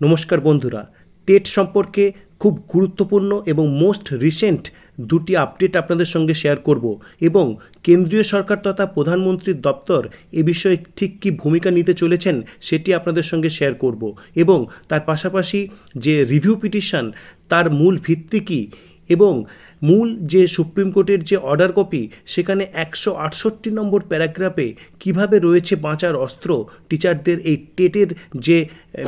নমস্কার বন্ধুরা, টেট সম্পর্কে খুব গুরুত্বপূর্ণ এবং মোস্ট রিসেন্ট দুটি আপডেট আপনাদের সঙ্গে শেয়ার করব এবং কেন্দ্রীয় সরকার তথা প্রধানমন্ত্রীর দপ্তর এ বিষয়ে ঠিক কী ভূমিকা নিতে চলেছেন সেটি আপনাদের সঙ্গে শেয়ার করব এবং তার পাশাপাশি যে রিভিউ পিটিশন, তার মূল ভিত্তি কী এবং মূল যে সুপ্রিম কোর্টের যে অর্ডার কপি সেখানে একশো আটষট্টি নম্বর প্যারাগ্রাফে কীভাবে রয়েছে বাঁচার অস্ত্র টিচারদের এই টেটের যে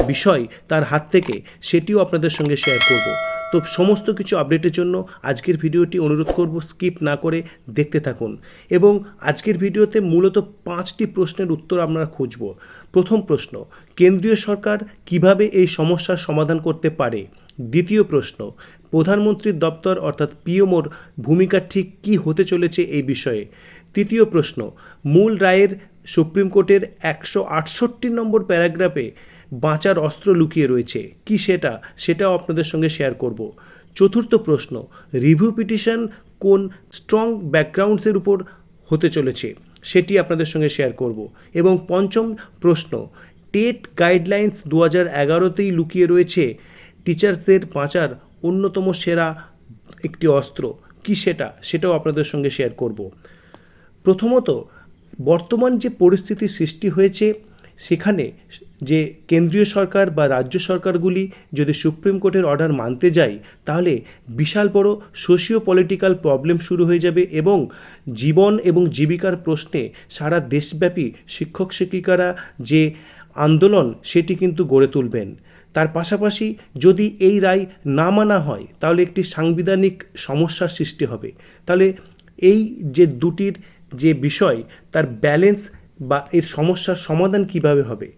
বিষয় তার হাত থেকে, সেটিও আপনাদের সঙ্গে শেয়ার করব। তো সমস্ত কিছু আপডেটের জন্য আজকের ভিডিওটি অনুরোধ করব স্কিপ না করে দেখতে থাকুন। এবং আজকের ভিডিওতে মূলত পাঁচটি প্রশ্নের উত্তর আমরা খুঁজব। প্রথম প্রশ্ন, কেন্দ্রীয় সরকার কীভাবে এই সমস্যার সমাধান করতে পারে? দ্বিতীয় প্রশ্ন প্রধানমন্ত্রীর দপ্তর অর্থাৎ পিএমওর ভূমিকা ঠিক কী হতে চলেছে এই বিষয়ে? তৃতীয় প্রশ্ন, মূল রায়ের সুপ্রিম কোর্টের একশো আটষট্টি নম্বর প্যারাগ্রাফে বাঁচার অস্ত্র লুকিয়ে রয়েছে। কি সেটা? সেটাও আপনাদের সঙ্গে শেয়ার করব। চতুর্থ প্রশ্ন, রিভিউ পিটিশন কোন স্ট্রং ব্যাকগ্রাউন্ডসের উপর হতে চলেছে? সেটি আপনাদের সঙ্গে শেয়ার করব। এবং পঞ্চম প্রশ্ন, টেট গাইডলাইন্স দু হাজার এগারোতেই লুকিয়ে রয়েছে টিচার্সদের বাঁচার অন্যতম সেরা একটি অস্ত্র। কি সেটা? সেটাও আপনাদের সঙ্গে শেয়ার করব। প্রথমত, বর্তমান যে পরিস্থিতি সৃষ্টি হয়েছে, সেখানে যে কেন্দ্রীয় সরকার বা রাজ্য সরকারগুলি যদি সুপ্রিম কোর্টের অর্ডার মানতে যায়, তাহলে বিশাল বড় সোশিও পলিটিক্যাল প্রবলেম শুরু হয়ে যাবে এবং জীবন এবং জীবিকার প্রশ্নে সারা দেশব্যাপী শিক্ষক শিক্ষিকারা যে আন্দোলন সেটি কিন্তু গড়ে তুলবেন। তার পাশাপাশি যদি এই রায় না মানা হয়, তাহলে একটি সাংবিধানিক সমস্যার সৃষ্টি হবে। তাহলে এই যে দুটির যে বিষয়, তার ব্যালেন্স বা এর সমস্যার সমাধান কীভাবে হবে?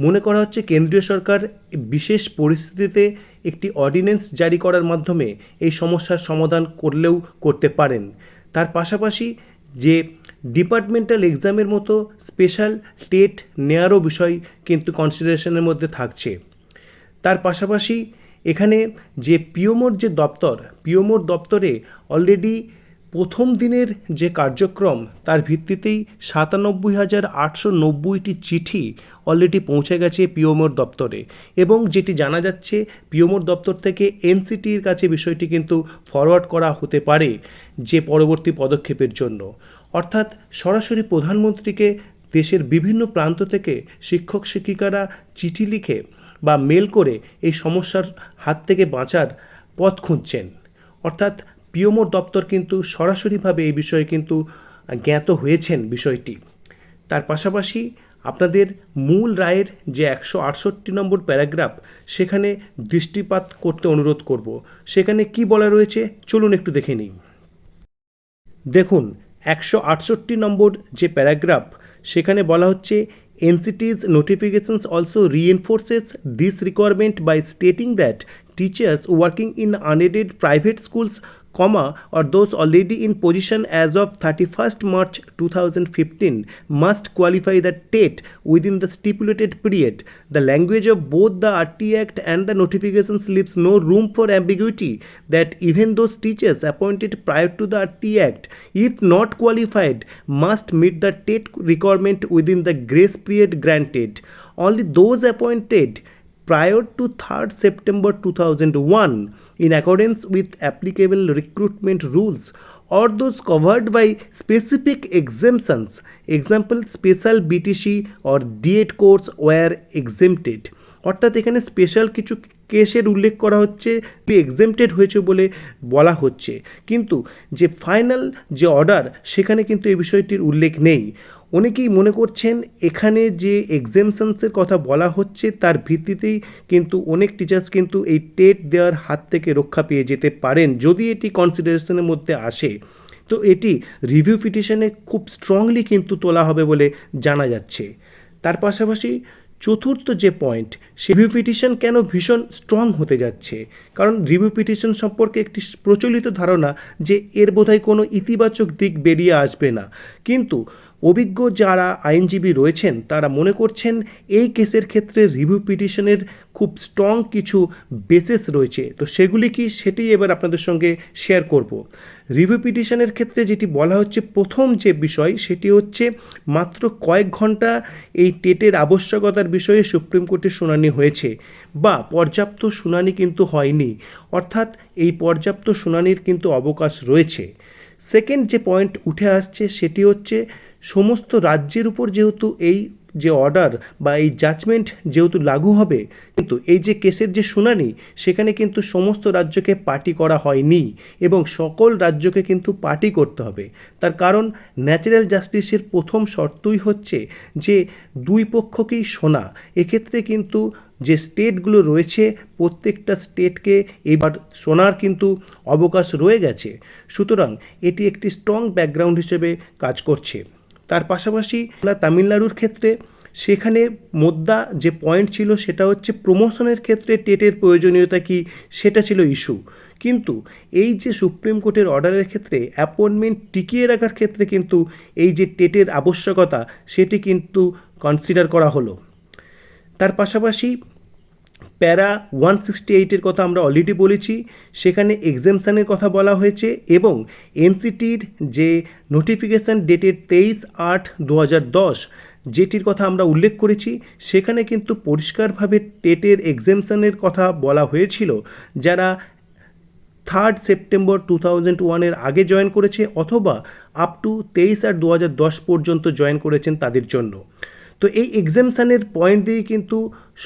মনে করা হচ্ছে কেন্দ্রীয় সরকার বিশেষ পরিস্থিতিতে একটি অর্ডিন্যান্স জারি করার মাধ্যমে এই সমস্যার সমাধান করলেও করতে পারেন। তার পাশাপাশি যে ডিপার্টমেন্টাল এক্সামের মতো স্পেশাল টেট নেয়ারও বিষয় কিন্তু কনসিডারেশনের মধ্যে থাকছে। তার পাশাপাশি এখানে যে পিওমোর যে দপ্তর, পিওমোর দপ্তরে অলরেডি প্রথম দিনের যে কার্যক্রম, তার ভিত্তিতেই সাতানব্বই হাজার আটশো নব্বইটি চিঠি অলরেডি পৌঁছে গেছে পিওমোর দপ্তরে এবং যেটি জানা যাচ্ছে, পিওমোর দপ্তর থেকে এনসিটির কাছে বিষয়টি কিন্তু ফরওয়ার্ড করা হতে পারে যে পরবর্তী পদক্ষেপের জন্য। অর্থাৎ সরাসরি প্রধানমন্ত্রীকে দেশের বিভিন্ন প্রান্ত থেকে শিক্ষক শিক্ষিকারা চিঠি লিখে বা মেল করে এই সমস্যার হাত থেকে বাঁচার পথ খুঁজছেন। অর্থাৎ পিওমোর দপ্তর কিন্তু সরাসরিভাবে এই বিষয়ে কিন্তু জ্ঞাত হয়েছেন বিষয়টি। তার পাশাপাশি আপনাদের মূল রায়ের যে একশো আটষট্টি নম্বর প্যারাগ্রাফ, সেখানে দৃষ্টিপাত করতে অনুরোধ করব। সেখানে কি বলা রয়েছে? চলুন একটু দেখে নিই। দেখুন একশো আটষট্টি নম্বর যে প্যারাগ্রাফ, সেখানে বলা হচ্ছে, NCTE's notifications also reinforces this requirement by stating that teachers working in unaided private schools comma or those already in position as of 31st March 2015 must qualify the TET within the stipulated period. The language of both the RT Act and the notifications leaves no room for ambiguity that even those teachers appointed prior to the RT Act, if not qualified, must meet the TET requirement within the grace period granted. Only those appointed prior to 3rd September 2001 in accordance with applicable recruitment rules or those covered by specific exemptions example special BTC or DED course were exempted অর্থাৎ এখানে special কিছু কেসের উল্লেখ করা হচ্ছে exempted হয়েছে বলে বলা হচ্ছে কিন্তু যে ফাইনাল যে অর্ডার সেখানে কিন্তু এই বিষয়টির উল্লেখ নেই অনেকেই মনে করছেন এখানে যে এক্সেমশনসের কথা বলা হচ্ছে, তার ভিত্তিতেই কিন্তু অনেক টিচার্স কিন্তু এই টেট দেওয়ার হাত থেকে রক্ষা পেয়ে যেতে পারেন, যদি এটি কনসিডারেশনের মধ্যে আসে। তো এটি রিভিউ পিটিশনে খুব স্ট্রংলি কিন্তু তোলা হবে বলে জানা যাচ্ছে। তার পাশাপাশি চতুর্থ যে পয়েন্ট সে রিভিউ পিটিশন কেন ভীষণ স্ট্রং হতে যাচ্ছে? কারণ রিভিউ পিটিশন সম্পর্কে একটি প্রচলিত ধারণা যে এর বোধহয় কোনো ইতিবাচক দিক বেরিয়ে আসবে না। কিন্তু অভিজ্ঞ যারা আইনজীবী রয়েছেন, তারা মনে করছেন এই কেসের ক্ষেত্রে রিভিউ পিটিশনের খুব স্ট্রং কিছু বেসিস রয়েছে। তো সেগুলি কি সেটি এবার আপনাদের সঙ্গে শেয়ার করব। রিভিউ পিটিশনের ক্ষেত্রে যেটি বলা হচ্ছে প্রথম যে বিষয়, সেটি হচ্ছে মাত্র কয়েক ঘণ্টা এই টেটের আবশ্যকতার বিষয়ে সুপ্রিম কোর্টে শুনানি হয়েছে বা পর্যাপ্ত শুনানি কিন্তু হয়নি। অর্থাৎ এই পর্যাপ্ত শুনানির কিন্তু অবকাশ রয়েছে। সেকেন্ড যে পয়েন্ট উঠে আসছে, সেটি হচ্ছে সমস্ত রাজ্যের উপর যেহেতু এই যে অর্ডার বা এই জাজমেন্ট যেহেতু লাগু হবে, কিন্তু এই যে কেসের যে শুনানি, সেখানে কিন্তু সমস্ত রাজ্যকে পার্টি করা হয়নি এবং সকল রাজ্যকে কিন্তু পার্টি করতে হবে। তার কারণ ন্যাচারাল জাস্টিসের প্রথম শর্তই হচ্ছে যে দুই পক্ষকেই শোনা। এক্ষেত্রে কিন্তু যে স্টেটগুলো রয়েছে, প্রত্যেকটা স্টেটকে এবার শোনার কিন্তু অবকাশ রয়ে গেছে। সুতরাং এটি একটি স্ট্রং ব্যাকগ্রাউন্ড হিসেবে কাজ করছে। তার পাশাপাশি তামিলনাড়ুর ক্ষেত্রে সেখানে মোদ্দা যে পয়েন্ট ছিল সেটা হচ্ছে প্রমোশনের ক্ষেত্রে টেটের প্রয়োজনীয়তা কি, সেটা ছিল ইস্যু কিন্তু এই যে সুপ্রিম কোর্টের অর্ডারের ক্ষেত্রে অ্যাপয়েন্টমেন্ট টিকিয়ে রাখার ক্ষেত্রে কিন্তু এই যে টেটের আবশ্যকতা, সেটি কিন্তু কনসিডার করা হলো। তার পাশাপাশি প্যারা ওয়ান সিক্সটি এইটের কথা আমরা অলরেডি বলেছি, সেখানে এক্সামশানের কথা বলা হয়েছে এবং এনসিটির যে নোটিফিকেশান ডেটের তেইশ আট দু হাজার দশ যেটির কথা আমরা উল্লেখ করেছি, সেখানে কিন্তু পরিষ্কারভাবে টেটের এক্সামশানের কথা বলা হয়েছিল, যারা থার্ড সেপ্টেম্বর টু থাউজেন্ড ওয়ানের আগে জয়েন করেছে অথবা আপ টু তেইশ আর দু হাজার দশ পর্যন্ত জয়েন করেছেন তাদের জন্য। তো এই এক্সামশানের পয়েন্ট দিয়ে কিন্তু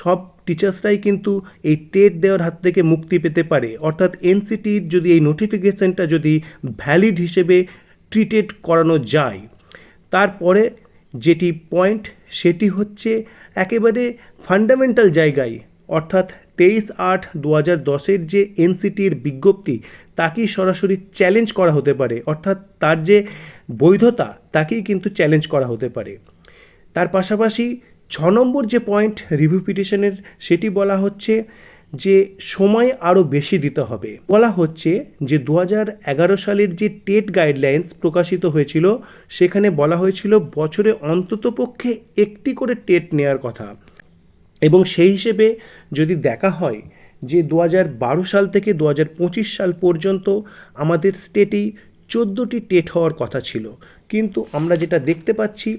সব টিচার্সরাই কিন্তু এই টেট দেওয়ার হাত থেকে মুক্তি পেতে পারে। অর্থাৎ এনসিটির যদি এই নোটিফিকেশানটা যদি ভ্যালিড হিসেবে ট্রিটেড করানো যায়, তারপরে যেটি পয়েন্ট সেটি হচ্ছে একেবারে ফান্ডামেন্টাল জায়গায়, অর্থাৎ তেইশ আট দু হাজার দশের যে এনসিটির বিজ্ঞপ্তি, তাকেই সরাসরি চ্যালেঞ্জ করা হতে পারে। অর্থাৎ তার যে বৈধতা, তাকেই কিন্তু চ্যালেঞ্জ করা হতে পারে। তার পাশাপাশি ছ নম্বর যে পয়েন্ট রিভিউ পিটিশনের সেটি বলা হচ্ছে যে সময় আরও বেশি দিতে হবে। বলা হচ্ছে যে দু এগারো সালের যে টেট গাইডলাইন্স প্রকাশিত হয়েছিল, সেখানে বলা হয়েছিল বছরে অন্ততপক্ষে একটি করে টেট নেওয়ার কথা। এবং সেই হিসেবে যদি দেখা হয় যে দু বারো সাল থেকে দু পঁচিশ সাল পর্যন্ত আমাদের স্টেটেই চোদ্দোটি টেট হওয়ার কথা ছিল। কিন্তু আমরা যেটা দেখতে পাচ্ছি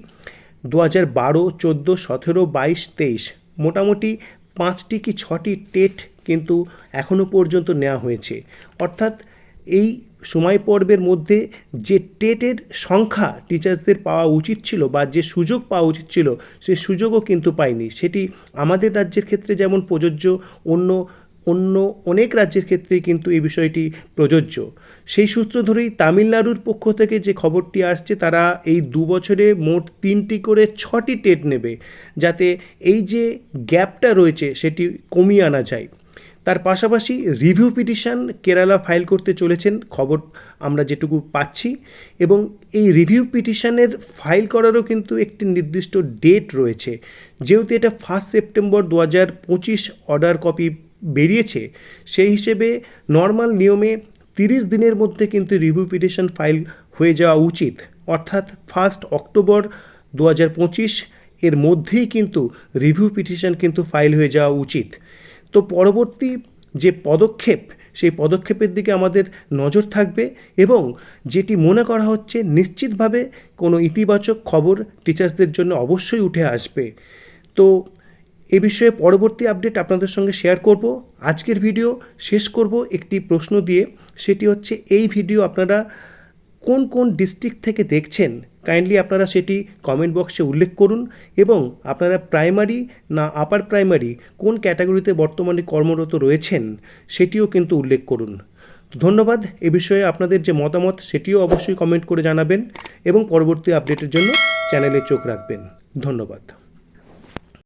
দু হাজার বারো, চোদ্দ, সতেরো, বাইশ, তেইশ। মোটামুটি পাঁচটি কি ছটি টেট কিন্তু এখনও পর্যন্ত নেওয়া হয়েছে। অর্থাৎ এই সময় পর্বের মধ্যে যে টেটের সংখ্যা টিচার্সদের পাওয়া উচিত ছিল বা যে সুযোগ পাওয়া উচিত ছিল, সে সুযোগও কিন্তু পায়নি সেটি আমাদের রাজ্যের ক্ষেত্রে যেমন প্রযোজ্য, অন্য অন্য অনেক রাজ্যের ক্ষেত্রেই কিন্তু এই বিষয়টি প্রযোজ্য। সেই সূত্র ধরেই তামিলনাড়ুর পক্ষ থেকে যে খবরটি আসছে, তারা এই দু বছরে মোট তিনটি করে ছটি টেট নেবে, যাতে এই যে গ্যাপটা রয়েছে সেটি কমিয়ে আনা যায়। তার পাশাপাশি রিভিউ পিটিশন কেরালা ফাইল করতে চলেছেন, খবর আমরা যেটুকু পাচ্ছি। এবং এই রিভিউ পিটিশনের ফাইল করারও কিন্তু একটি নির্দিষ্ট ডেট রয়েছে। যেহেতু এটা ফার্স্ট সেপ্টেম্বর দু হাজার পঁচিশ অর্ডার কপি বেরিয়েছে, সেই হিসেবে নর্মাল নিয়মে তিরিশ দিনের মধ্যে কিন্তু রিভিউ পিটিশন ফাইল হয়ে যাওয়া উচিত। অর্থাৎ ফার্স্ট অক্টোবর দু হাজার পঁচিশ এর মধ্যেই কিন্তু রিভিউ পিটিশন কিন্তু ফাইল হয়ে যাওয়া উচিত। তো পরবর্তী যে পদক্ষেপ, সেই পদক্ষেপের দিকে আমাদের নজর থাকবে এবং যেটি মনে করা হচ্ছে নিশ্চিতভাবে কোনো ইতিবাচক খবর টিচার্সদের জন্য অবশ্যই উঠে আসবে। তো এ বিষয়ে পরবর্তী আপডেট আপনাদের সঙ্গে শেয়ার করব। আজকের ভিডিও শেষ করব একটি প্রশ্ন দিয়ে। সেটি হচ্ছে, এই ভিডিও আপনারা কোন কোন ডিস্ট্রিক্ট থেকে দেখছেন? কাইন্ডলি আপনারা সেটি কমেন্ট বক্সে উল্লেখ করুন এবং আপনারা প্রাইমারি না আপার প্রাইমারি কোন ক্যাটাগরিতে বর্তমানে কর্মরত রয়েছেন সেটিও কিন্তু উল্লেখ করুন। ধন্যবাদ। এ বিষয়ে আপনাদের যে মতামত, সেটিও অবশ্যই কমেন্ট করে জানাবেন এবং পরবর্তী আপডেটের জন্য চ্যানেলে চোখ রাখবেন। ধন্যবাদ।